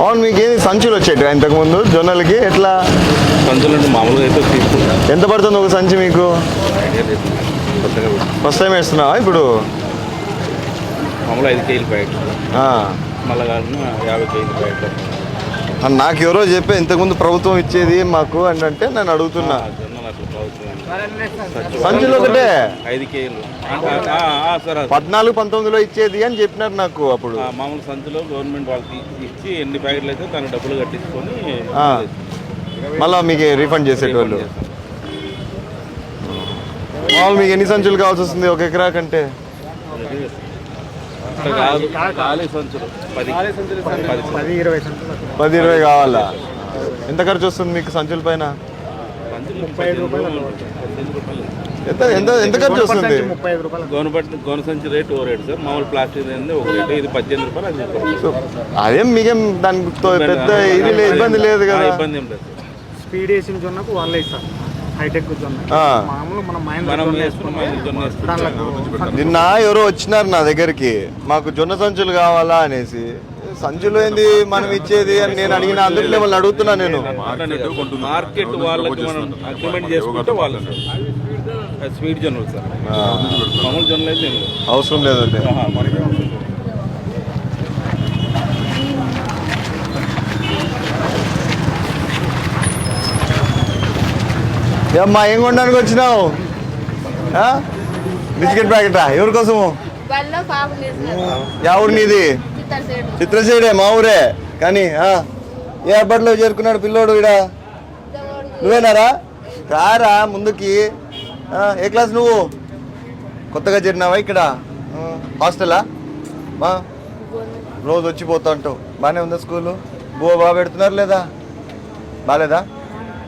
అవును మీకు ఏది సంచులు వచ్చేటివి ఇంతకు ముందు జొన్నలకి ఎట్లా? సంచులు మామూలుగా అయితే ఎంత పడుతుంది ఒక సంచి మీకు. ఫస్ట్ టైం వేస్తున్నావా ఇప్పుడు? మామూలు ఐదు కేజీలు ప్యాకెట్. మళ్ళీ యాభై కేజీలు ప్యాకెట్ నాకు ఎవరో చెప్పే ఇంతకుముందు ప్రభుత్వం ఇచ్చేది మాకు అని అంటే నేను అడుగుతున్నా. జొన్నలు అట్లా ప్రభుత్వం సంచులు ఒకటే. ఐదు. పద్నాలుగు పంతొమ్మిదిలో ఇచ్చేది అని చెప్పినారు నాకు అప్పుడు. ఆ, మామూలు సంచులో గవర్నమెంట్ వాళ్ళకి ఇచ్చి ఎన్ని ప్యాకెట్లు అయితే దానికి డబ్బులు కట్టించుకొని. మళ్ళా మీకు రీఫండ్ చేసేటోళ్ళు. మామూలు మీకు ఎన్ని సంచులు కావాల్సి వస్తుంది? ఒక ఎకరా కంటే? పది ఇరవై కావాలా? ఎంత ఖర్చు వస్తుంది మీకు సంచుల పైన? ముప్పై ఐదు రూపాయలు పద్దెనిమిది రూపాయలు. ఎంత ఎంత ఎంత ఖర్చు వస్తుంది ముప్పై ఐదు రూపాయలు. గవర్నమెంట్ గోన సంచి రేటు ఓ రేటు సార్. మామూలు ప్లాస్టిక్ అనేది ఒక రేటు. ఇది పద్దెనిమిది రూపాయలు అది ముప్పై రూపాయలు. సో, అదేం మీకేం దానికి తో- పెద్ద ఇది లే- ఇబ్బంది లేదు ఆ, కదా? ఇబ్బంది ఏం లేదు స్పీడ్ వేసిన జొన్నకు వాళ్ళే ఇస్తారు. హైటెక్ జొన్న. ఆ. మామూలు మనం మైండ్ వేసుకున్న జొన్న వేసుకుంటాం దాంట్లో నిన్న ఎవరో వచ్చినారు నా దగ్గరికి. మాకు జొన్న సంచులు కావాలా అనేసి. సంచులు ఏంది మనం ఇచ్చేది అని నేను అడిగిన అందుకు మిమ్మల్ని అడుగుతున్నా నేను. మార్కెట్ వాళ్ళకి మనం అగ్రిమెంట్ చేసుకుంటే వాళ్ళు స్వీట్ జొన్నలు సార్. మామూలు జొన్నలు అయితే అవసరం లేదండి. ఏమ్మా ఏం కొనడానికి వచ్చినావు? బిస్కెట్ ప్యాకెటా? ఎవరి కోసము వాళ్ళ ఊరు నీది? చిత్రసేడే మా ఊరే. కానీ ఆ, ఏ అప్పట్లో చేరుకున్నాడు పిల్లోడు ఇడా నువ్వేనారా? రారా ముందుకి. ఏ క్లాస్ నువ్వు? కొత్తగా చేరినావా ఇక్కడ? హాస్టలా? మా రోజు వచ్చి పోతా ఉంటావు బాగానే ఉందా స్కూలు? బువ్వ బాగా పెడుతున్నారు లేదా? బాగాలేదా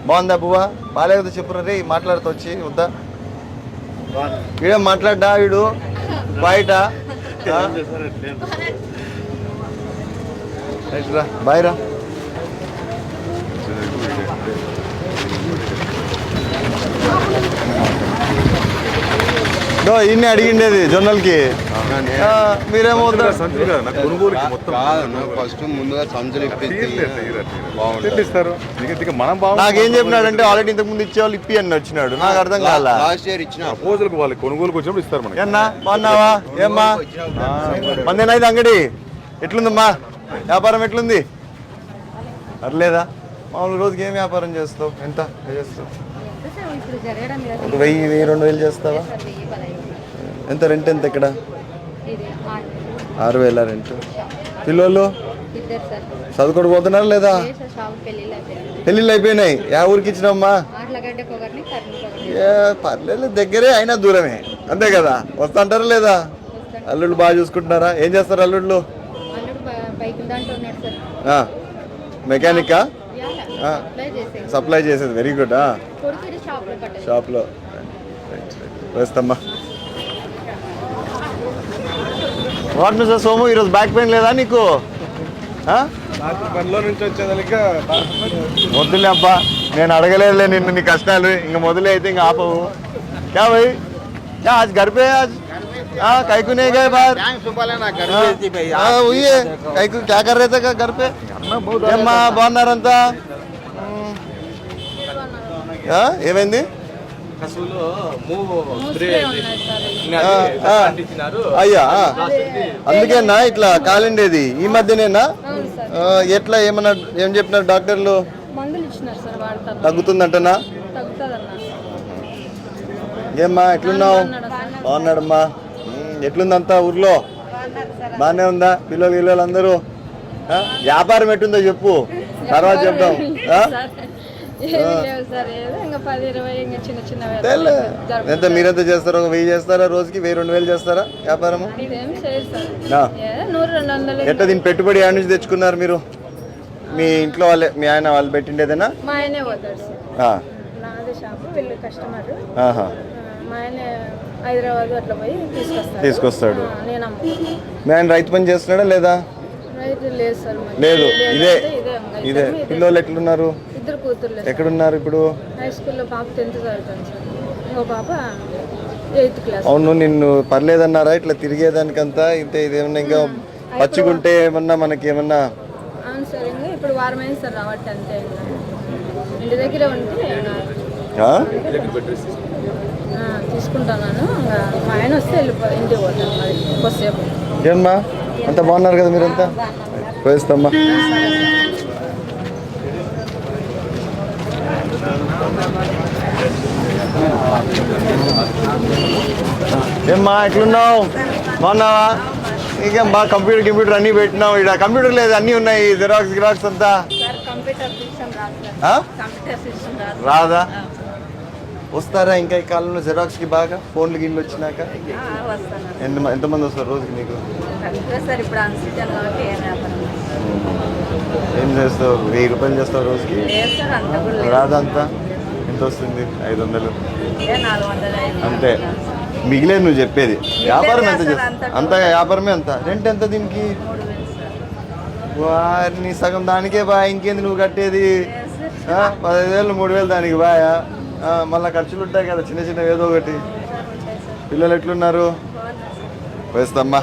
బాగుందా బువ్వ? బాగాలేదు చెప్పురా రే మాట్లాడుతూ వచ్చి వద్దా? వీడేం మాట్లాడ్డా వీడు బయట? రా బాయ్ రా. దో ఇన్ని అడిగిండేది జొన్నలకి. మీరేమో వద్దా? కొనుగోలుకి మొత్తం. ఫస్ట్ ముందుగా సంచులు మనం నాకేం చెప్పినాడంటే ఆల్రెడీ ఇంతకు ముందు ఇచ్చేవాళ్ళు ఇప్పి అని వచ్చినాడు. నాకు అర్థం కాల? లాస్ట్ ఇయర్ ఇచ్చిన. ప్రపోజల్కి వాళ్ళు కొనుగోలుకి వచ్చినప్పుడు ఇస్తారు మనకి. ఏన్నా బాగున్నావా? ఏమ్మా? మందేనాయిది అంగడి? ఎట్లుందమ్మా? వ్యాపారం ఎట్లుంది? అర్లేదా మామూలు రోజుకి ఏం వ్యాపారం చేస్తావు? ఎంత చేస్తావు? ఒక వెయ్యి వెయ్యి రెండు వేలు చేస్తావా? ఎంత రెంట్ ఎంత ఇక్కడ? ఆరు వేల రెంట్. పిల్లలు చదువుకోడు పోతున్నారు లేదా? పెళ్ళిళ్ళు అయిపోయినాయి. యా ఊరికి ఇచ్చినమ్మా. ఏ పర్లేదు దగ్గరే అయినా దూరమే. అంతే కదా? వస్తా అంటారా లేదా? అల్లుళ్ళు బాగా చూసుకుంటున్నారా? ఏం చేస్తారు అల్లుళ్ళు? మెకానికా? సప్లై చేసేది. వెరీ గుడ్ షాప్లో వేస్తామ్మా. వాట్ మిస్టర్ సోము ఈరోజు బ్యాక్ పెయిన్ లేదా నీకు? వచ్చేదానికి వద్దులే అబ్బా. నేను అడగలేదులే నిన్ను నీ కష్టాలు. ఇంక మొదలే అయితే ఇంకా ఆపవు. క్యా భయ్? క్యా ఆజ్ గర్పే ఆజ్ है आज हाँ कई को नहीं गए बाहर हाँ हाँ, वही है कई को क्या कर रहे थे घर पे ఏమ్మా బాగున్నారంతా ఆ, ఏమైంది ఆ, ఆ. అయ్యా ఆ. అందుకేనా ఇట్లా కాలిండేది ఈ మధ్యనేనా ఆ, ఎట్లా ఏమన్నా ఏం చెప్పినారు డాక్టర్లు మందులు ఇచ్చినారు సార్ వాడతాను తగ్గుతుందంటనా తగ్గుతుంది అన్నారు ఏమ్మా ఎట్లున్నావు బాగున్నాడమ్మా ఉమ్, ఎట్లుందంతా ఊర్లో? బాగానే ఉందా? పిల్లలు పిల్లలు అందరూ? ఆ? వ్యాపారం ఎట్టుందో చెప్పు. తర్వాత ఆ? తెల్ల. ఎంత మీరెంత చేస్తారో? ఒక వెయ్యి చేస్తారా రోజుకి? వెయ్యి రెండు వేలు చేస్తారా వ్యాపారము? ఆ. ఎట్లా దీని పెట్టుబడి ఆడ నుంచి తెచ్చుకున్నారు మీరు? మీ ఇంట్లో వాళ్ళే మీ ఆయన వాళ్ళు పెట్టిండేదేనా? మా ఆయనే పోతాడు సార్. మా ఆయన హైదరాబాద్ అట్లా పోయి తీసుకొస్తాడు. నేను మీ ఆయన రైతు పని చేస్తున్నాడా లేదా? రైతు లేదు సార్ మాకు. లేదు. ఇదే. ఇదే. పిల్లలు ఎట్లున్నారు? ఇద్దరు కూతుర్లే ఎక్కడున్నారు ఇప్పుడు? హై స్కూల్లో పాప టెన్త్ చదువుతాను సార్. ఇంకో పాప ఎయిత్ క్లాస్. అవును నిన్ను పర్లేదన్నారా? ఇట్లా తిరిగేదానికంతా? ఇంత ఇదేమన్నా ఇంకా పచ్చిగుంటే ఏమన్నా మనకి ఏమన్నా అవును సార్ ఇంకా వారం అయింది సార్ రావట్టి అంతే ఇంకా. ఇంటి దగ్గరే ఉంటే ఇంకా, ఆ? ఇంకా మా ఆయన వస్తే ఇంటికి పోతాను మరి కొద్దిసేపు. ఏమ్మా అంత బాగున్నారు కదా మీరంతా? పోయిస్తామ్మా. ఏమ్మా ఎట్లున్నావు? బాగున్నావా? ఇంకేం బాగా కంప్యూటర్ కంప్యూటర్ అన్నీ పెట్టినావు. ఇక్కడ కంప్యూటర్ లేదు అన్నీ ఉన్నాయి. జిరాక్స్ గిరాక్స్ అంతా. రాదు ఆ? కంప్యూటర్ సిస్టమ్ రాదు రాదా వస్తారా ఇంకా ఈ కాలంలో జిరాక్స్కి బాగా? ఫోన్లు గిన్లు వచ్చినాక? ఎంత ఎంతమంది వస్తారు రోజుకి నీకు? ఏం చేస్తావు? వెయ్యి రూపాయలు చేస్తావు రోజుకి? లేదు సార్ అంత కూడా లేదు. రాదా అంతా ఎంత వస్తుంది? ఐదు వందలు? అంతే. మిగిలేదు నువ్వు చెప్పేది. వ్యాపారం ఎంత చేస్తావు అంత వ్యాపారమే అంత? రెంట్ ఎంత దీనికి? వారిని సగం దానికే బా ఇంకేంది నువ్వు కట్టేది? పదహైదు వేలు మూడు వేలు దానికి బాయా? మళ్ళీ ఖర్చులు ఉంటాయి కదా చిన్న చిన్న ఏదో ఒకటి. పిల్లలు ఎట్లున్నారు? వేస్తామ్మా.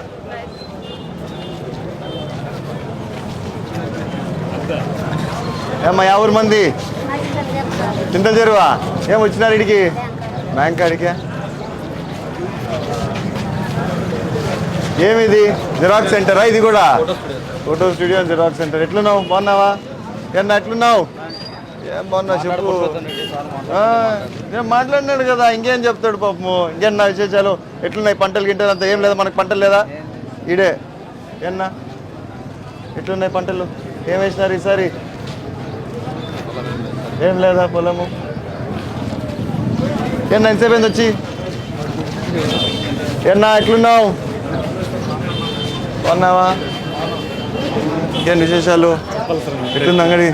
ఏమ్మా యా ఊరు మంది? చింత చెరువా? ఏం వచ్చినారు ఇడికి? బ్యాంక్ అడిగా ఏమిది? జిరాక్స్ సెంటరా ఇది కూడా? ఫోటో స్టూడియో జిరాక్స్ సెంటర్ ఎట్లున్నావు? బాగున్నావా? ఎన్న ఎట్లున్నావు? ఏం బాగున్నావు చెప్పు ఆ, నేను మాట్లాడినాడు కదా ఇంకేం చెప్తాడు పాపము? ఇంకేం నా విశేషాలు? ఎట్లున్నాయి పంటలు గింటలు అంతా ఏం లేదా? మనకు పంటలు లేదా? ఈడే. ఏమన్నా ఎట్లున్నాయి పంటలు? ఏం వేసినారు ఈసారి? ఏం లేదా పొలము? ఏమన్నా ఎంతసేపు అయింది వచ్చి? ఏమన్నా ఎట్లున్నావు? బాగున్నావా? ఇంకేం విశేషాలు? ఎట్లుంది అంగడి?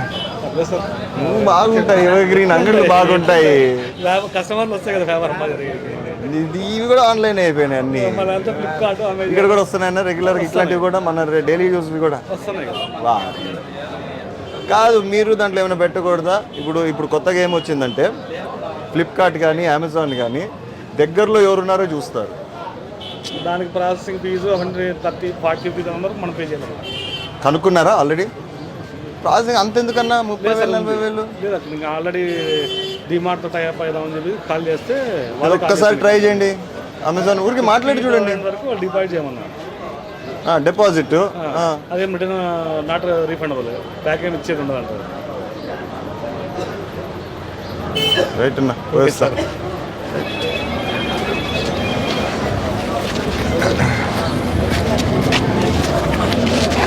బాగుంటాయి గ్రీన్ అంగడిలు బాగుంటాయి. కస్టమర్లు వస్తాయి కదా వ్యాపారం ఇవి కూడా ఆన్లైన్ అయిపోయినాయి అన్ని. ఫ్లిప్కార్ట్ ఇక్కడ కూడా వస్తున్నాయన్న రెగ్యులర్ ఇట్లాంటివి కూడా మన డైలీ యూస్ కూడా. వస్తున్నాయి. కదా మీరు దాంట్లో ఏమైనా పెట్టకూడదా? ఇప్పుడు ఇప్పుడు కొత్తగా ఏమొచ్చిందంటే ఫ్లిప్కార్ట్ కానీ అమెజాన్ కానీ దగ్గరలో ఎవరున్నారో చూస్తారు. దానికి processing fee hundred thirty forty fee వరకు మనం పే చేయాలి కనుక్కున్నారా ఆల్రెడీ ప్రాసెసింగ్ అంత ఎందుకన్నా? ముప్పై వేలు నలభై వేలు? లేదు ఇంకా ఆల్రెడీ డిమార్ట్తో టైప్ అవుదామని చెప్పి కాల్ చేస్తే అది వాళ్ళకి ఒక్కసారి ట్రై చేయండి. అమెజాన్ ఊరికి మాట్లాడి చూడండి. వరకు వాళ్ళు డిపాజిట్ చేయమన్నారు. డిపాజిట్ అదేం రిటర్న్ నాట్ రీఫండబుల్ బ్యాక్ ఏమి ఇచ్చేది ఉండదు అంటారు. రైట్ అన్న పోయిస్తా.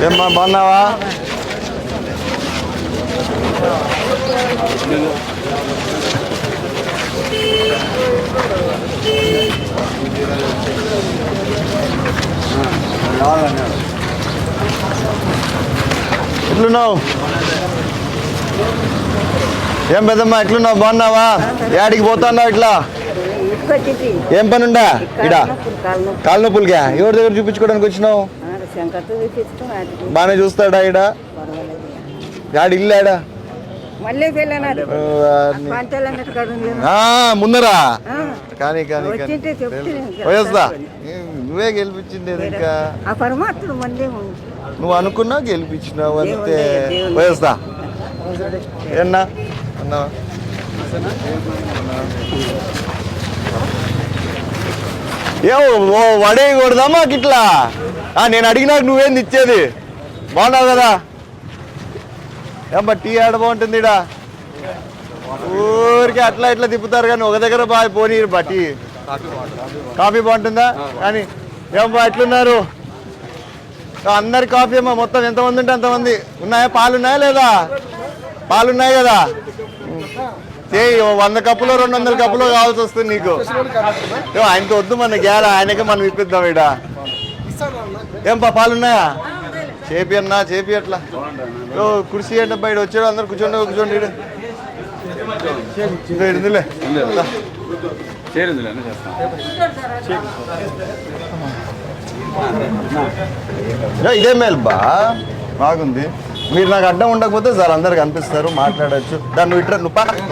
ఏమ్మా బాగున్నావా? ఎట్లున్నావు? ఏం పెద్దమ్మా ఎట్లున్నావు? బాగున్నావా? యాడికి పోతున్నావు ఇట్లా? ఏం పని ఉండా ఇడ కాళ్ళ నొప్పులకా? ఎవరి దగ్గర చూపించుకోవడానికి వచ్చినావు? బాగానే చూస్తాడా ఇడ యాడి ఇల్లు ఆడా మళ్ళీ వెళ్ళినాడు ఓ, వారిని. పంటలన్నట్టు కాదు ఆ, ముందరా? కానీ కానీ ఏం, నువ్వే గెలిపించింది ఇంకా. నువ్వు అనుకున్నావు గెలిపించినావు అంతే. దేవుడే. పోయేస్తా. ఏన్నా? అన్నావా? ఏ మాకు ఇట్లా ఆ, నేను అడిగినాక నువ్వేంది ఇచ్చేది? బాగున్నావు కదా? ఏమ్మా టీ ఆడ బాగుంటుంది ఇడా ఊరికి అట్లా ఇట్లా తిప్పుతారు కానీ ఒక దగ్గర బాగా పోనీ బా టీ. కాఫీ బాగుంటుందా? కానీ ఏమ్మా ఎట్లున్నారు? అందరి కాఫీ అమ్మా మొత్తం ఎంతమంది ఉంటే అంతమంది. ఉన్నాయా? పాలున్నాయా లేదా? పాలున్నాయి కదా. చేయి వంద కప్పులో రెండు వందల కప్పులో కావాల్సి వస్తుంది నీకు. ఆయనతో వద్దు మన గ్యాల ఆయనకే మనం ఇప్పిద్దాం ఇడా. ఏం పాలున్నాయా? పాలు ఉన్నాయా చేపి అన్నా చేపి అట్లా. ఓ కుర్చీ అంటే బయట వచ్చాడు అందరు కూర్చోండి కూర్చోండి ఇదే మేల్ బా. బాగుంది. మీరు నాకు అడ్డం ఉండకపోతే సార్ అందరికి అనిపిస్తారు మాట్లాడచ్చు. దాన్ని ఇట్లా నువ్వు.